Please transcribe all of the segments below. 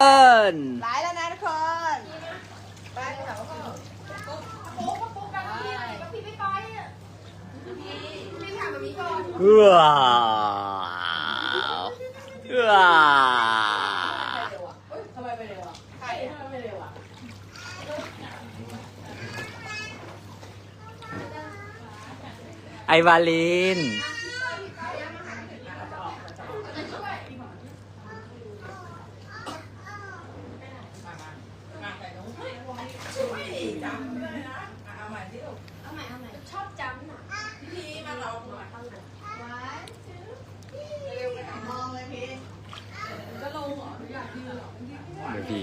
เอิญไลฟ์แล้วนะทุกคนไปค่ะพ่อว้าวว้าวทำไมไปเร็วอะใครทำไมไปเร็วอะไอวาลิน มองเลยพี่ ดูดี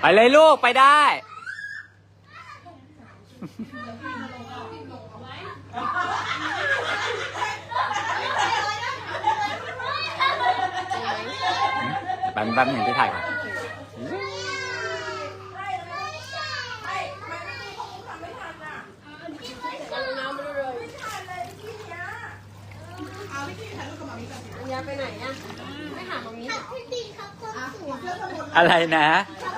ไปเลยลูกไปได้ แป๊บแป๊บหนึ่งที่ถ่ายก่อนเอาพี่พี่ถ่ายรูปกับหมามีก่อนสิอัญญาไปไหนอะไม่หาตรงนี้เหรออะ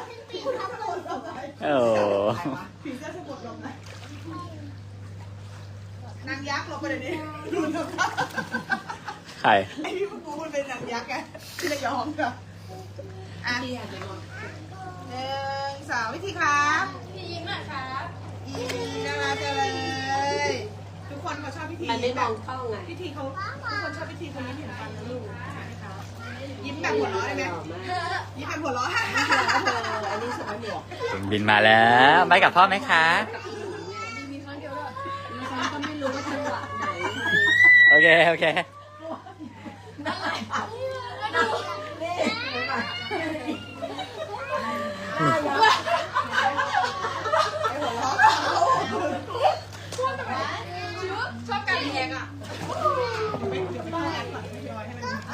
โอ้ผีเสื้อสมุดลงเลยนางยักษ์ลงไปเดี๋ยวนี้ดูเถอะครับใครไอพี่พวกกูมันเป็นนางยักษ์ไงที่ระยองค่ะอะหนึ่งสองวิธีครับพี่ยิ้มหน่อยครับอีน่ารักจังเลย ทุกคนเขาชอบพิธีอันนี้มแบอบงเข้าไงพิธีเขาทุกคนชอบพิธีคนยิ้มเห็นฟันนะลูก ยิ้มแบบหัวเราะได้ไหมยิ้มแบบหัวเราะอันนี้สมัยหมวกถึงบินมาแล้วไปกับพ่อไหมคะ มีครั้งเดียวเลยดิฉันก็ไม่รู้ว่าจังหวะไหน โอเค โอเค ชอบการแยงอะ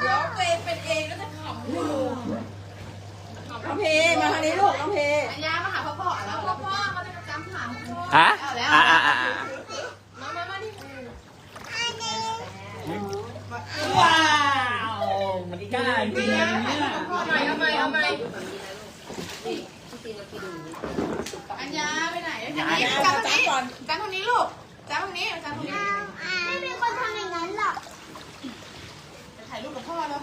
เดี๋ยวเปเป็นเองก็จะขำ น้องเพมาทางนี้ลูกน้องเพ อัญญามาหาพ่อพ่อแล้ว พ่อพ่อเขาจะจำหาพ่อ ฮะอ่าอ่าอ่ามามามานี่ว้าวมันกล้าจริงนะเนี่ยเอาใหม่เอาใหม่เอาใหม่อัญญาไปไหนอัญญาจับตรงนี้จับตรงนี้ลูกจับตรงนี้จับตรงนี้ไม่มีคนทำอย่างนั้นหรอกถ่ายรูปกับพ่อแล้ว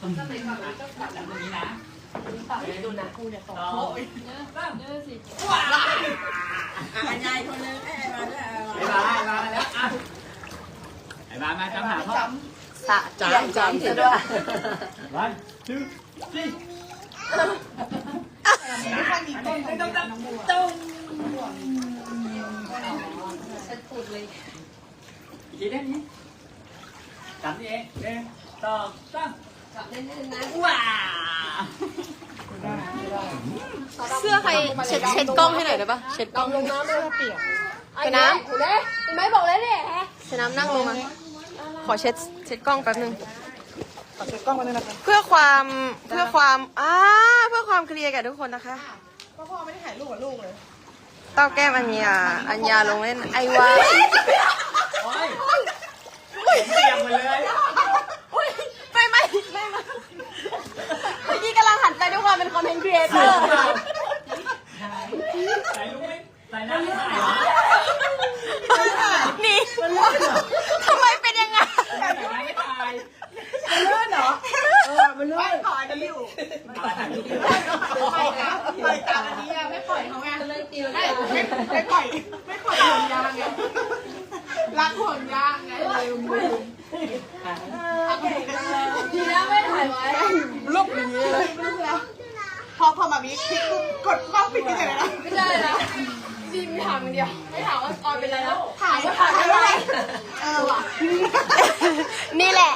อัญญา คนนึงไอ้มาด้วยไอ้บ้าไอ้บ้ามาแล้วอะไอ้บ้ามาจำหาพ่อสะจำจำซะด้วยวันทูทรีไม่ค่อยมีต้นต้องต้องต้องอีกทีได้ไหมจำนี่เองหนึ่งสองสามจับเล่นๆนะว้าว เสื้อใครเช็ดเช็ดกล้องให้หน่อยได้ปะเช็ดกล้องลงน้ำไม่ต้องเปียกไปน้เห็นไหมเห็นไหมบอกแล้วเนี่ยฮะำเช็ดน้ำนั่งลงมาขอเช็ดเช็ดกล้องแป๊บนึงขอเช็ดกล้องมาด้วยนะคะเพื่อความเพื่อความอ่าเพื่อความเคลียร์กับทุกคนนะคะพ่อพ่อไม่ได้ถ่ายรูปกับลูกเลยเต้าแก้มอัญญาอัญญาลงเล่นไอวาโอ้ยเสียงหมดเลย ไม่ไม่ไม่ไม่เมื่อกี้กำลังหันไปด้วยความ เป็นคอนเทนต์ครีเอเตอร์ใส่ลูกไหมใส่หน้ำไม่ใส่เหรอนี่ทำไมเป็นยังไงใส่น้ำไม่ใส่ไม่ปล่อยอันนี้อยู่ปล่อยตามปล่อยตามอันนี้อะไม่ปล่อยเขาไงเลยติวไม่ไม่ไม่ปล่อยไม่ปล่อยห่วงยางไงรักห่วงยางไงเลยมือเคดีแล้วไม่ถ่ายไว้ลูกอย่างนี้เลยพ อพอมามีคลิกกดกล้องปิดกันเลยนะไม่ใช่นะซีมถามอย่างเดียว ไม่ถามว่าออยเป็นอะไรแล้วถ่ายว่าถ่ายอะไรเออว่ะนี่แหละ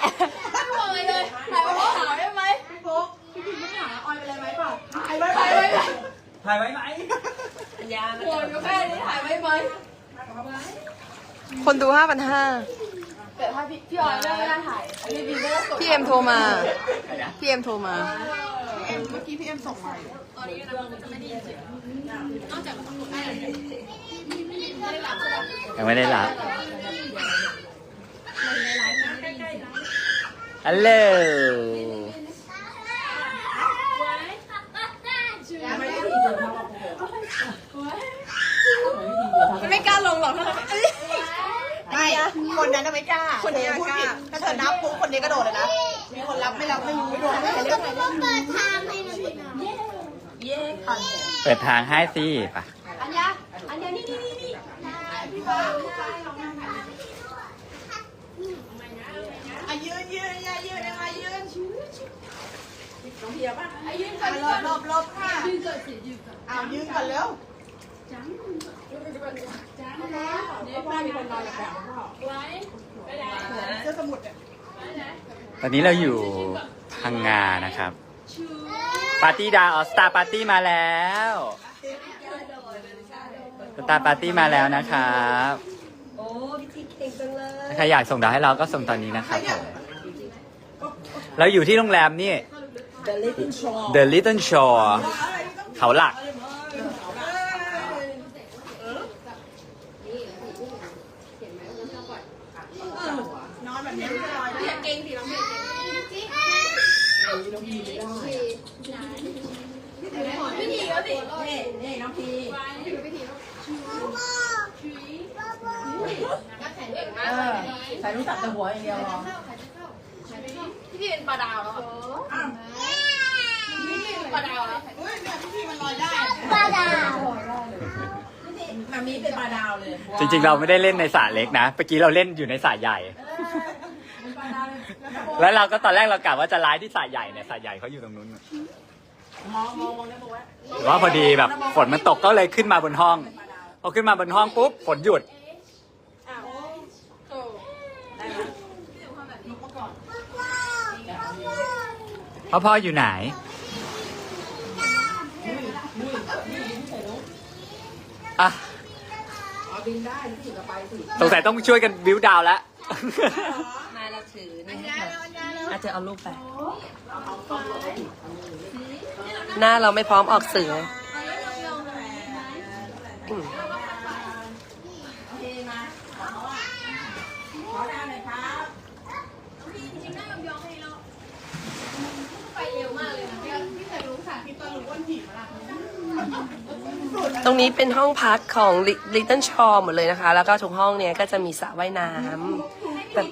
ไม่ห่วงเลยเลยถ่ายว่าถามได้ไหมพี่ฟุ๊กพี่พิมพ์ถามออยเป็นอะไรไหมป่ะถ่ายไว้ถ่ายไว้ไหมถ่ายไว้ไหมห่วงก็แค่นี้ถ่ายไว้ไหมคนดูห้าพันห้า แต่พี่พี่ออยเลิไม่ได้ถ่ายพี่เอ็มโทรมา พี่เอ็มโทรมา เอ็มเมื่อกี้พี่เอ็มส่งมาตอนนี้เราจะไม่ได้ยิเสียงนอกจากคนอื่นไม่ได้รับยังไม่ได้รับฮัลโหลไม่กล้าลงหรอกนะ ม่ คนนั้นน่ะไม่กล้าคนนี้เธอพูดกล้าผิดถ้าเธอนับปุ๊บคนนี้กระโดดเลยนะ มีคนรับไม่รับไม่รู้ไม่รู้ไม่ก็เรื่องเปิดทางให้หน่อยนะเย่ค่ะเปิดทางให้สิป่ะอันยาอันยานี่นี่นี่นี่อะยืนยืนอย่ายืนยังไงยืนน้องเพียป่ะไอ้ยืนก่อะอนหลบหลบหลบค่ะยืนก่อนสิยืนก่อนอ้าวยืนก่อนเร็วจ้า ตอนนี้เราอยู่พังงานะครับ ปาร์ตี้ดาวสตาร์ปาร์ตี้มาแล้วสตาร์ปาร์ตี้มาแล้วนะครับโอ้พิธีเก่งจังเลยถ้าใครอยากส่งดาวให้เราก็ส่งตอนนี้นะครับผมเราอยู่ที่โรงแรมนี่ The Little Shore The Little Shore เขาหลัก นอนแบบนี้ไม่ลอย อย่าเก่งสิเราไม่ไม่ดีแล้วสิ นี่นี่น้องพี เออใส่ลูกตัดแต่หัวอย่างเดียวพอพี่พี่เป็นปลาดาวแล้วอ้าวพี่พี่เป็นปลาดาวแล้วเฮ้ยเนี่ยพี่มันลอยได้ปลาดาวมามีเป็นปลาดาวเลยจริงๆเราไม่ได้เล่นในสระเล็กนะเมื่อกี้เราเล่นอยู่ในสระใหญ่เป็นปลาดาวเลยแล้วเราก็ตอนแรกเรากะว่าจะไลฟ์ที่สระใหญ่เนี่ยสระใหญ่เขาอยู่ตรงนู้นมองมองมองได้บอกว่าแต่ว่าพอดีแบบฝนมันตกก็เลยขึ้นมาบนห้องพอขึ้นมาบนห้องปุ๊บฝนหยุด พ่อพ่ออยู่ไหน อะสงสัยต้องช่วยกันบิวดาวแล้วนายเราถือนี่ให้ค่ะอาจจะเอารูปไป หน้าเราไม่พร้อมออกสื่ออืม ไปเร็วมากเลยนะพี่พี่เคยรู้ค่ะ พี่ต้นรู้ว่าผีมาละ ตรงนี้เป็นห้องพักของ Little Shore หมดเลยนะคะ แล้วก็ทุกห้องเนี้ยก็จะมีสระว่ายน้ำแบบ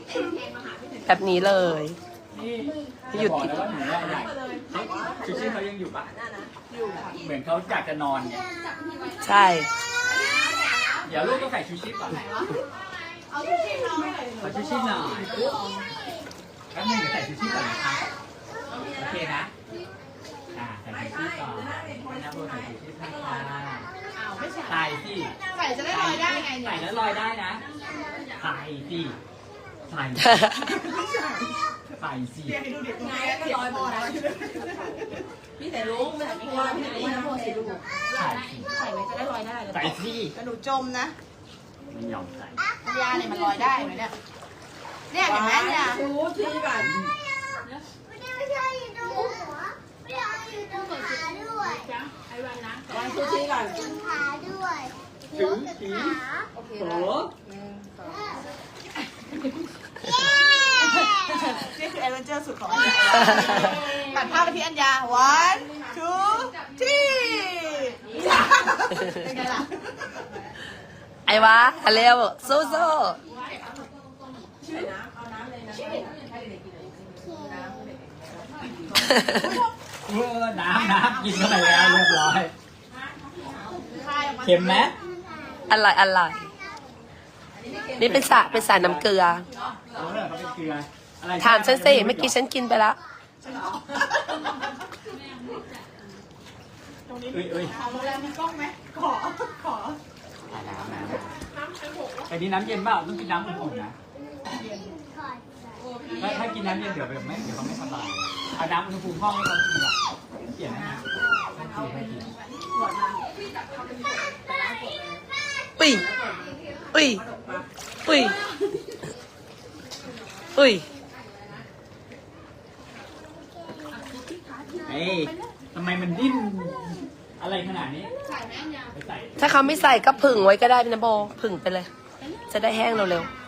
แบบนี้เลย หยุดบอกแล้วว่าหนูว่าใหญ่คือชื่อเขายังอยู่ปะเหมือนเขาอยากจะนอนไงใช่ เดี๋ยวลูกต้องใส่ชูชีพก่อนเอาทุกที่น้องให้หน่อยขอชูชีพหน่อยแป๊บนึงเดี๋ยวใส่ชูชีพก่อนนะคะโอเคนะอ่าใส่ชูชีพก่อนนะโบใส่ชูชีพให้ค่ะ ใส่สิใส่จะได้ลอยได้ไงเนี่ใส่ยแล้วลอยได้นะ ใส่สิใส่ใส่สิเดี๋ยวให้ดูเด็กตรงนี้ก็ลอยพอแล้วพี่แต่รู้ไม่แต่พี่ว่าพี่แต่รู้สิลูกใส่สิใส่ไว้จะได้ลอยได้เลยใส่สิแต่หนูจมนะไม่ยอมใส่ยาเนี่ยมันลอยได้ไหมเนี่ยเนี่ยเห็นไหมเนี่ยชูชีก่อนไม่ได้ไม่ใช่อยู่ตรงหัวไม่ ได้อยู่ตรงขาด้วยจ้าไอ้วันนะวางชูชีก่อนตรงขาด้วยหัวกับขาโอเคโอ้นี่คือแอดเวนเจอร์สุดของอัญญาตัดภาพไปที่อัญญา one two three เป็นไงล่ะไอ้วะเร็วสู้สู้เอ อน้ำน้ำกินเข้าไปแล้วเรียบร้อย เค็มไหมอะไรอะไร นี่เป็นสระเป็นสระน้ำเกลือ เออเขาเป็นเกลืออะไรถามฉันสิเมื่อกี้ฉันกินไปแล้วเอ้ยเอ้ยถามโรงแรมมีกล้องไหมขอ ขอน้ำน้ำไอ้นี่น้ำเย็นเปล่าต้องกินน้ำอุ่นๆนะ ถ้าถ้ากินน้ำเย็นเดี๋ยวแบบไม่เดี๋ยวเขาไม่สบายเอาน้ำอุณหภูมิห้องให้เขากินอะเปลี่ยนนะฮะให้กินให้กินอุ้ยอุ้ยอุ้ยอุ้ยเอ้ยทำไมมันดิ้นอะไรขนาดนี้ใส่แม่ยาไปใส่ถ้าเขาไม่ใส่ก็ผึ่งไว้ก็ได้นะโบผึ่งไปเลย จะได้แห้งเร็วๆ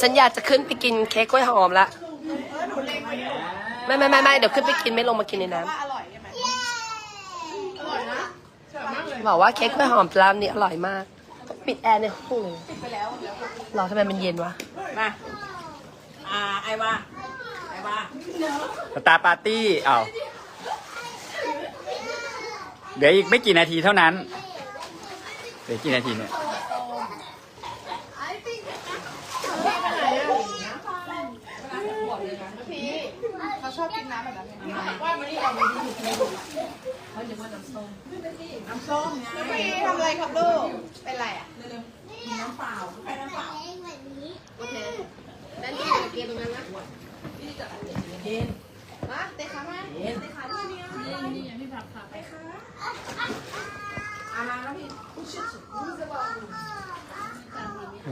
ฉันอยากจะขึ้นไปกินเค้กกล้วยหอมละเออหนูเล็งไว้อยู่ไม่ไม่ไม่ไม่เดี๋ยวขึ้นไปกินไม่ลงมากินในน้ว่าอร่อยใช่ไหมอร่อยนะสวยมากเลยำบอกว่าเค้กกล้วยหอมร้านนี้อร่อยมากต้องปิดแอร์ในห้องเลยปิดไปแล้วเดี๋ยวรอทำไมมันเย็นวะ มา อ่า ไอ้ว่า ไอ้ว่าสตาร์ปาร์ตี้อ้าวเดี๋ยวอีกไม่กี่นาทีเท่านั้น เดี๋ยวกี่นาทีเนี่ย พี่เขาชอบกินน้ำแบบนั้น อนมานี่ออกมาดูเขาจะว่าน้ำส้มน้ำส้มไงพี่ทำอะไรครับลูก เป็นไรอะน้ำเปล่าใครน้ำเปล่าโอเคแล้วนี่เกียร์ตรงนั้นนะพี่จะเย็นมาเตะขามาเตะขาด้วนี่นี่นี่พี่ผักขาไปค่ะอามาแล้วพี่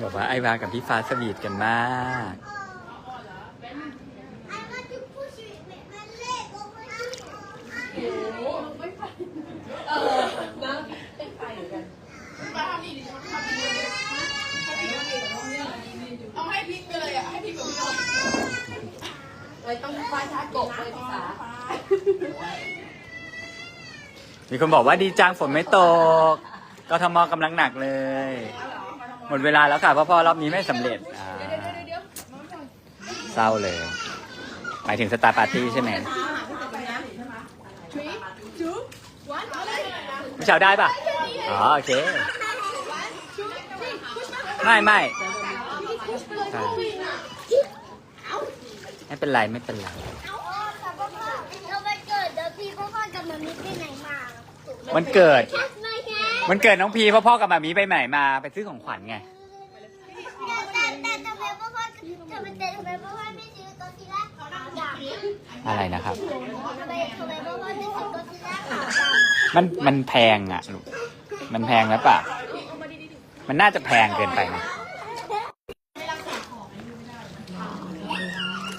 บอกว่าไอ้บางกับพี่ฟ้าสวีทกันมาก ไอ้ก็จะพูดสิมันเล็กก็ไม่ได้ เอาให้พริกไปเลยอะ ให้พริกกับพี่น้อง มีคนบอกว่าดีจังฝนไม่ตกกทมกำลังหนักเลย หมดเวลาแล้วค่ะเพราะพ่อรอบนี้ไม่สำเร็จอ่าเศร้าเลยหมายถึงสตาร์ปาร์ตี้ใช่ไหมพี่ชาวได้ปะอ๋อโอเค ไม่ไม่ใช่ ไม่เป็นไรไม่เป็นไรเอาแต่พ่อพ่อเราไปเกิดเดี๋ยวพี่พ่อพ่อกับมันมีไปไหนมาวันเกิดแค่ไม่แค่วันเกิดน้องพีพ่อพ่อกับหมามีไปไหนมาไปซื้อของขวัญไงแต่แต่แต่ทำไมพ่อพ่อทำไมแต่ทำไมพ่อพ่อไม่ซื้อตัวที่แรกขาวดำอะไรนะครับทำไมทำไมพ่อพ่อไม่ซื้อตัวที่แรกขาวดำมันมันแพงอะลูกมันแพงแล้วปะมันน่าจะแพงเกินไปนะ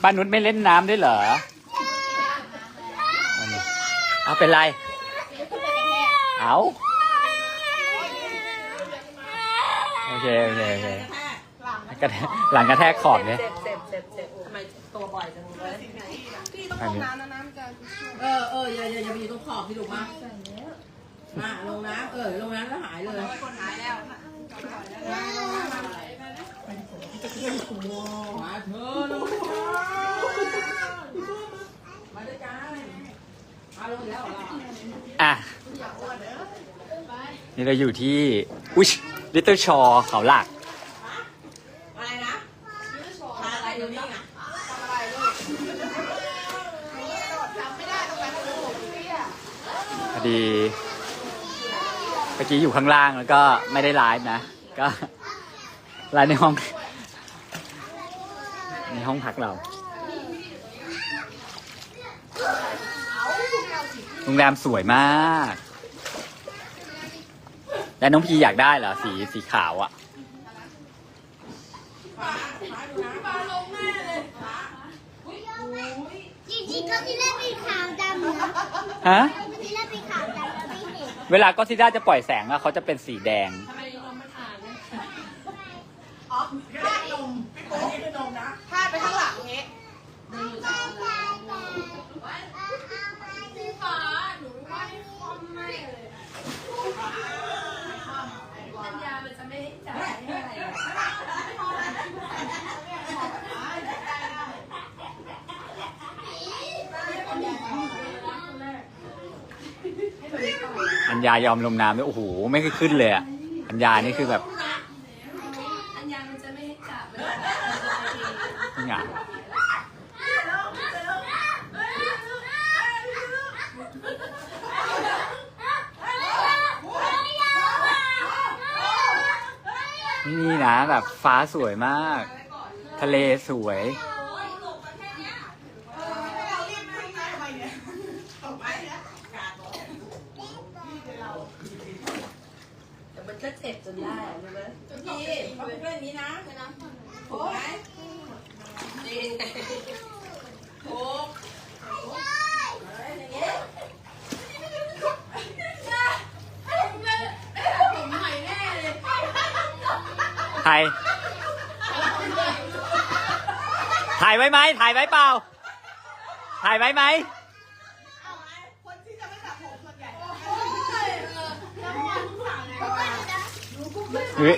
ป้านุชไม่เล่นน้ำด้วยเหรออันนี้เอาเป็นไร เอาโอเคโอเคโอเคกระแทกหลังกระแทกขอบเนี่ยเจ็บเจ็บเจ็บเจ็บทำไมตัวบ่อยจังเลยพี่ต้องลงน้ำนะน้ำจะเออเอออย่าอย่าอย่าไปอยู่ตรงขอบพี่ลูกมามาลงน้ำเออลงน้ำแล้วหายเลยคนหายแล้วมาเธอลง มาด้วยกันมาลงอีกแล้วเหรออะนี่เราอยู่ที่ อุ้ยลิตเติ้ลชอเขาหลัก อะไรนะทานอะไรอยู่นี่อะจำไม่ได้ตรงไหนลูกพี่อะพอดีเมื่อกี้อยู่ข้างล่างแล้วก็ไม่ได้ไลฟ์นะ ก็ไลฟ์ในห้อง ในห้องพักเรา โรงแรมสวยมาก แล้วน้องพีอยากได้เหรอ สีสีขาวอะ่ะ จริงๆก็ที่แรกเป็นขาวดำนะฮะที่แรกเป็นขาวดำแล้วไม่เห็นเวลาก็ซิด้าจะปล่อยแสงอะเขาจะเป็นสีแดงอ๋อได้นมพี่โป๊นี่คือนมนะพาดไปข้างหลังเงี้ย อัญญายอมลงน้ำด้วยโอ้โหไม่เคยขึ้นเลยอะอัญญานี่คือแบบอัญญามันจะไม่ให้จับเลยนี่นะแบบฟ้าสวยมาก ทะเลสวย เรารีบขึ้นมาทำไมเนี่ยตกไปเนี่ย แต่มันก็เจ็บจนได้รู้ไหมพี่เขาเป็นเพื่อนนี้นะถูกไหมจริงถูก ใครถ่ายไว้ไหมถ่ายไว้เปล่า ถ่ายไว้ไหมคนที่จะไม่ตัดผมส่วนใหญ่เฮ้ย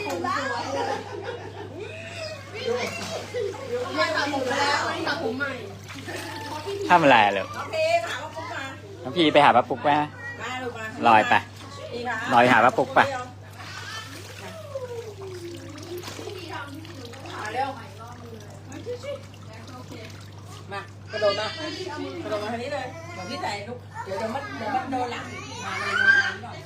ไม่ตัดผมแล้วไม่ตัดผมใหม่ทำอะไรอะลูกน้องพีถามว่าปุ๊บมาน้องพี่ไปหาป้าปุ๊กไหมมาลูกมาลอยไปดีค่ะลอยหาป้าปุ๊กไป มาเร็วมาก ระโดดมากระโดดมาทางนี้เลยเหมือนพี่ใส่ลูกเดี๋ยวเดี๋ยวมันเดี๋ยวมันโดนหลังมาเลยมาเลย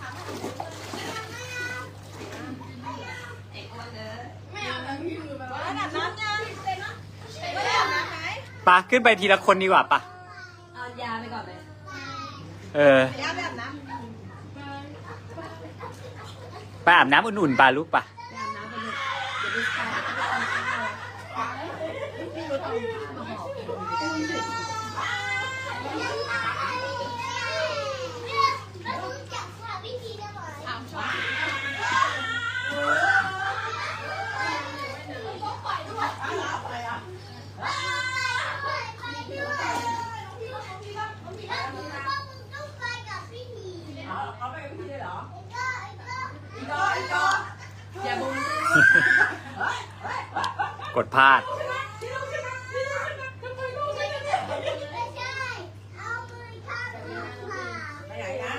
ปะขึ้นไปทีละคนดีกว่าปะเอายาไปก่อนเลยเออย่าแบบน้ไปอาบน้ำอุ่นๆปะลูกปะ กดพลาดไปไหนนะ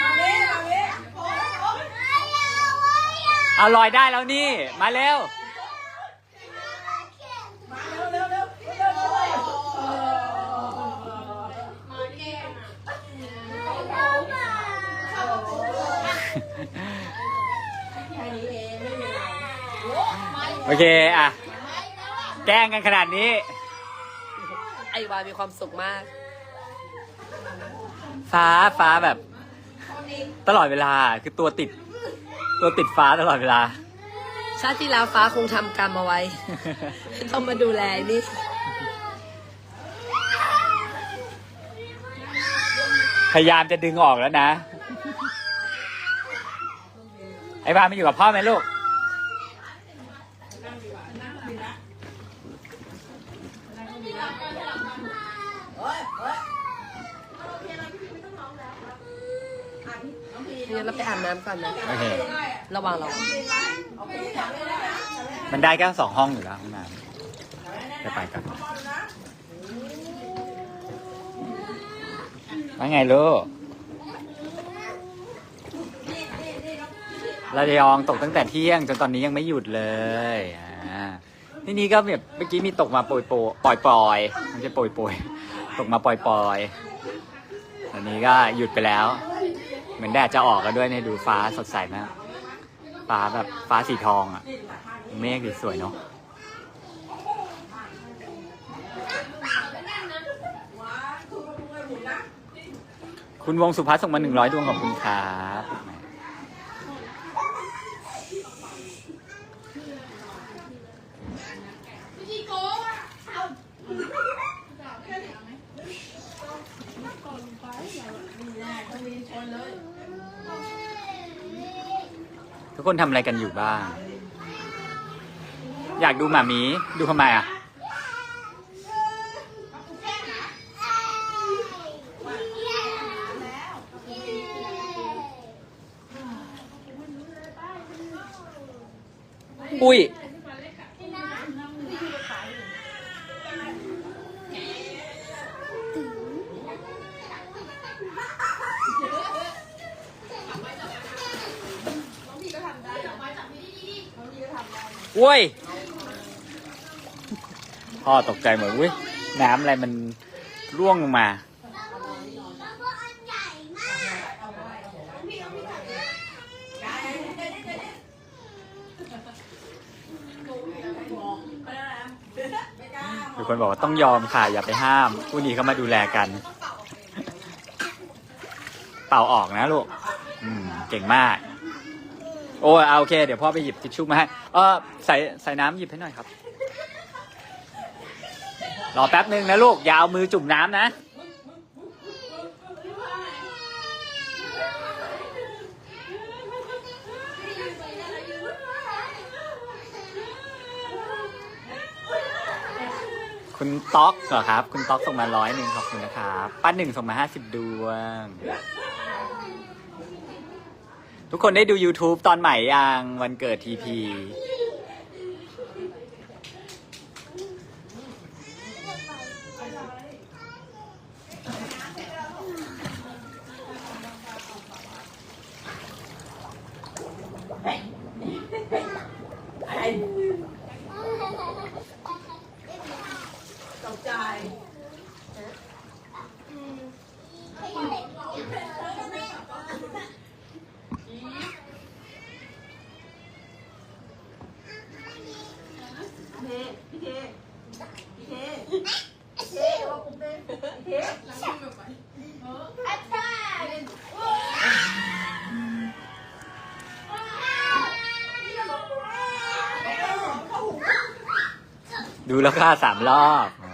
มาเว้มาเว้เอาลอยได้แล้วนี่ มาเร็ว เคอะ แกล้งกันขนาดนี้ ไอวามีความสุขมาก ฟ้าฟ้าแบบ ตลอดเวลาคือตัวติด ตัวติดฟ้าตลอดเวลา ชาติที่แล้วฟ้าคงทำกรรมเอาไว้ ต้องมาดูแลนี่ พยายามจะดึงออกแล้วนะ ไอ้บ้านมาอยู่กับพ่อไหมลูก เฮ้ยเฮ้ย งั้นเราไปอาบน้ำก่อนนะ โอเค ระวังเราเอาไปจับเลยนะมันได้แค่สองห้องอยู่แล้วห้องน้ำจะไปกันว่าไงลูกระยองตกตั้งแต่เที่ยงจนตอนนี้ยังไม่หยุดเลยอ่านี่นี่ก็แบบเมื่อกี้มีตกมาโปรยโปรปล่อยปล่อยๆไม่ใช่โปรยโปรยตกมาปล่อยปล่อยๆตอนนี้ก็หยุดไปแล้วเห มือนแดดจะออกกันด้วยเนี่ยดูฟ้าสดใสมาก ฟ้าแบบฟ้าสีทองอะ เมฆดีสวยเนาะคุณวงสุภัสส่งมาหนึ่งร้อยดวงขอบคุณครับ กคนทำอะไรกันอยู่บ้าง อยากดูหมามีดูทำไมอะอุ้ย อุ้ยพ่อตกใจหมดอุ้ยน้ำอะไรมันร่วงลงมา มีคนบอกว่าต้องยอมค่ะ อย่าไปห้ามผู้นี้เขามาดูแลกัน เป่าออกนะลูก อืม เก่งมาก โอ้เอาโอเค เดี๋ยวพ่อไปหยิบทิชชู่มาให้ เออใส่ใส่น้ำหยิบให้หน่อยครับ รอแป๊บหนึ่งนะลูกยาวมือจุ่มน้ำนะคุณต๊อกเหรอครับ คุณต๊อกส่งมาร้อยหนึ่งขอบคุณนะครับป้าหนึ่งส่งมาห้าสิบดวง ทุกคนได้ดู YouTube ตอนใหม่ยังวันเกิดทีพี ดูแล้วค่าสามรอบอ๋อ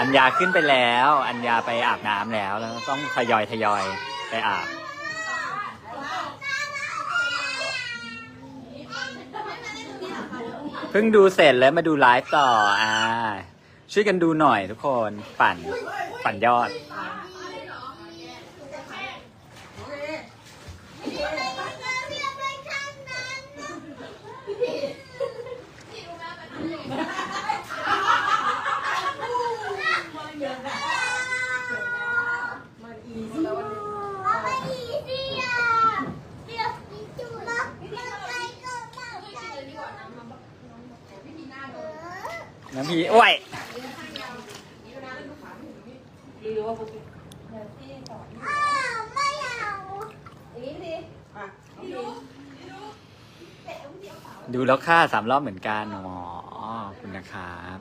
อัญญาขึ้นไปแล้ว อัญญาไปอาบน้ำแล้ว แล้วต้องทยอยทยอยไปอาบ เพิ่งดูเสร็จแล้วมาดูไลฟ์ต่อ อ่า ช่วยกันดูหน่อยทุกคน ปั่น ปั่นยอด เอาไปดีสิอะเดี๋ยวมีจุดล็อกมันไปก็มาใจเออ น้ำพีโอ้ย อ้าวไม่เอา ดู แล้วค่าสามรอบเหมือนกันอ๋อขอบคุณนะครับ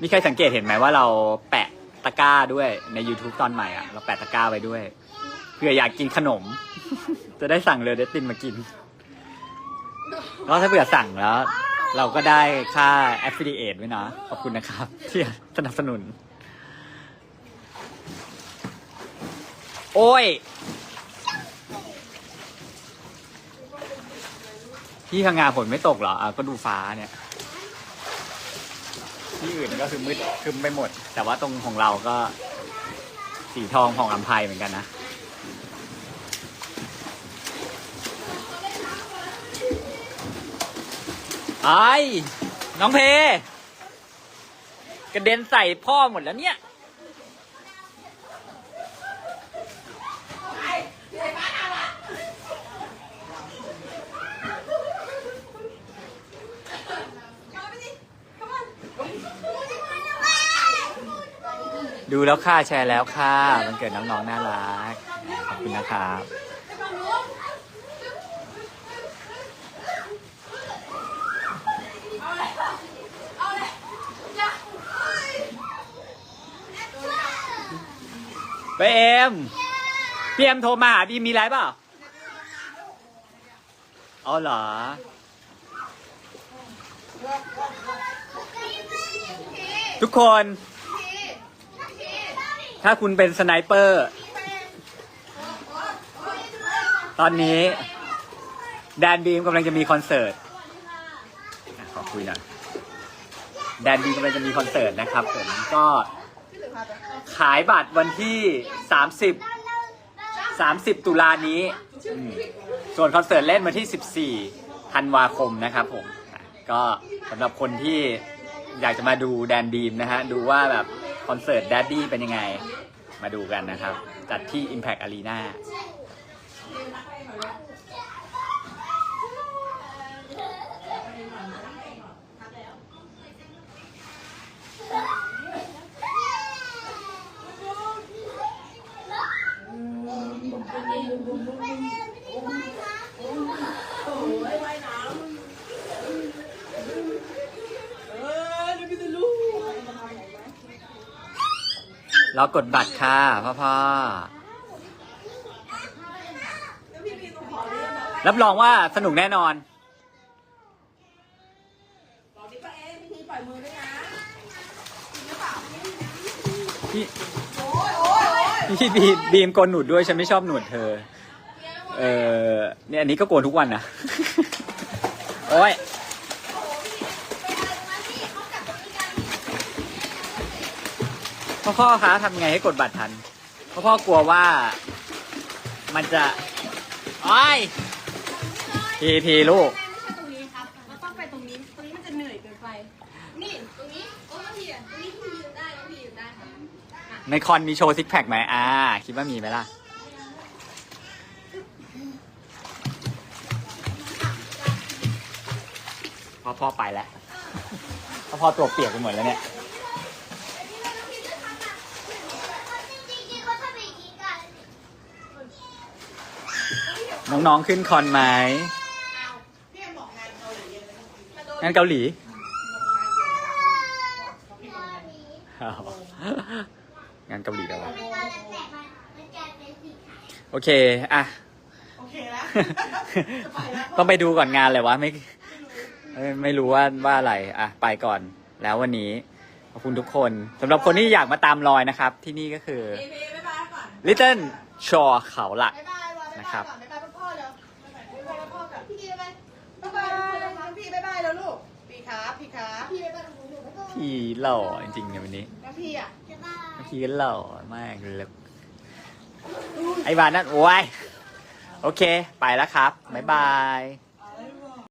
มีใครสังเกตเห็นไหมว่าเราแปะตะกร้าด้วยใน YouTube ตอนใหม่อะ เราแปะตะกร้าไว้ด้วยเผื่ออยากกินขนม จะได้สั่งเลยเดตินมากินแล้วถ้าเผื่อสั่งแล้ว เราก็ได้ค่า affiliate ไว้นะ ขอบคุณนะครับ ที่สนับสนุน โอ้ย ที่พังงาฝนไม่ตกเหรออะก็ดูฟ้าเนี่ย ที่อื่นก็คือมืดครึมไปหมด แต่ว่าตรงของเราก็ สีทองของอัมภัยเหมือนกันนะ ไอ้ น้องเพ กระเด็นใส่พ่อหมดแล้วเนี่ย ดูแล้วค่ะแชร์แล้วค่ะมันเกิดน้องๆน่ารักขอบคุณนะครับไปเอ็มพี่เอ็มโทรมาหาบีมมีไรเปล่าอ๋อเหรอทุกคน ถ้าคุณเป็นสไนเปอร์ ตอนนี้ แดนบีมกำลังจะมีคอนเสิร์ตขอคุยหน่อยแดนบีมกำลังจะมีคอนเสิร์ตนะครับผมก็ขายบัตรวันที่ 30 30 ตุลานี้ ส่วนคอนเสิร์ตเล่นวันที่ 14ธันวาคมนะครับผม ก็สำหรับคนที่อยากจะมาดูแดนบีมนะฮะ ดูว่าแบบ คอนเสิร์ตแดดดี้เป็นยังไง มาดูกันนะครับ จัดที่ Impact Arena เรากดบัตรค่ะพ่อพ่อรับรองว่าสนุกแน่นอนบอกดิป้าเอ๊พิธีปล่อยมือด้วยนะพี่พี่บีมบีมโกนหนวดด้วยฉันไม่ชอบหนวดเธอ เออเนี่ยอันนี้ก็โกนทุกวันนะ โอ้ย พ่อพ่อคะทำไงให้กดบัตรทันพ่อพ่อกลัวว่า มันจะไอ้ยพีพีลูก ไม่ใช่ตรงนี้ครับมันต้องไปตรงนี้ ตรงนี้มันจะเหนื่อยเกินไป นี่ตรงนี้โอ้พี่อะตรงนี้พี่ยืนได้แล้วพี่ยืนได้ครับในคอนมีโชว์ซิกแพคไหมอ่า คิดว่ามีไหมล่ะ พ่อพ่อไปแล้วพ่อพ่อตัวเปียกไปหมดแล้วเนี่ย จริงๆเขาทำอย่างนี้กัน น้องๆขึ้นคอนไหมพี่ยังบอกงานเกาหลีเลยงานเกาหลีอ้าวงานเกาหลีแล้ววะมันตอนแตกมันมันกลายเป็นสีขาวโอเคอะ โอเคแล้วจะไปแล้วต้องไปดูก่อนงานเลยวะไม่ไม่ไม่รู้ว่าว่าอะไร อะ ไปก่อน แล้ววันนี้ ขอบคุณทุกคนสำหรับคนที่อยากมาตามรอยนะครับ ที่นี่ก็คือเอพีบ๊ายบายก่อน Little Shore เขาหลัก บ๊ายบายวะบ๊ายนะครับายบก่อนบ๊ายบาย พี่หล่อจริงๆเนี่ยวันนี้น้องพี่อะจะบ้าพี่ก็หล่อมากเลยไอ้บานนั่นโอ้ยโอเค ไปแล้วครับ บ๊ายบาย